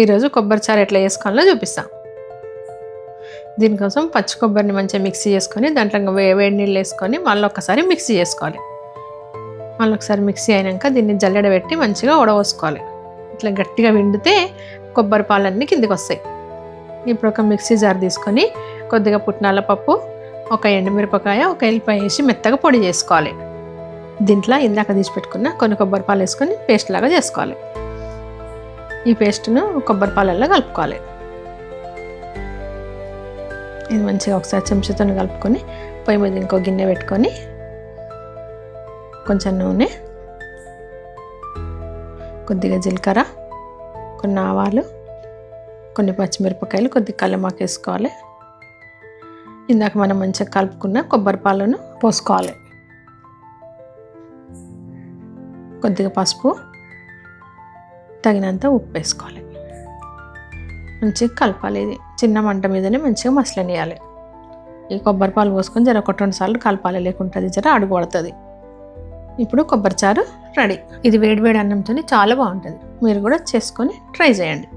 ఈరోజు కొబ్బరి చారు ఎట్లా చేసుకోవాలో చూపిస్తాం. దీనికోసం పచ్చి కొబ్బరిని మంచిగా మిక్సీ చేసుకొని దాంట్లో వే వేడి నీళ్ళు వేసుకొని మళ్ళీ ఒకసారి మిక్సీ చేసుకోవాలి. మళ్ళీ ఒకసారి మిక్సీ అయినాక దీన్ని జల్లెడ పెట్టి మంచిగా ఉడవోసుకోవాలి. ఇట్లా గట్టిగా విండితే కొబ్బరి పాలన్నీ కిందికి వస్తాయి. ఇప్పుడు ఒక మిక్సీ జార్ తీసుకొని కొద్దిగా పుట్నాల పప్పు ఒక ఎండుమిరపకాయ ఒక ఎల్లిపాయ వేసి మెత్తగా పొడి చేసుకోవాలి. దీంట్లో ఇందాక తీసి పెట్టుకున్న కొన్ని కొబ్బరి పాలు వేసుకొని పేస్ట్ లాగా చేసుకోవాలి. ఈ పేస్ట్ను కొబ్బరి పాలల్లో కలుపుకోవాలి. ఇది మంచిగా ఒకసారి చెంచాతో కలుపుకొని పొయ్యి మీద ఇంకో గిన్నె పెట్టుకొని కొంచెం నూనె కొద్దిగా జీలకర్ర కొన్ని ఆవాలు కొన్ని పచ్చిమిరపకాయలు కొద్దిగా కల్లెమాకు వేసుకోవాలి. ఇందాక మనం మంచిగా కలుపుకున్న కొబ్బరి పాలను పోసుకోవాలి. కొద్దిగా పసుపు తగినంత ఉప్పు వేసుకోవాలి. మంచిగా కలపాలి ఇది. చిన్న మంట మీదనే మంచిగా మసలనియాలి ఈ కొబ్బరి పాలు పోసుకొని జర ఒక రెండు సార్లు కలపాలి. లేకుంటే అది జర అడుగు పడుతుంది ఇప్పుడు కొబ్బరి చారు రెడీ. ఇది వేడివేడి అన్నంతో చాలా బాగుంటుంది. మీరు కూడా చేసుకొని ట్రై చేయండి.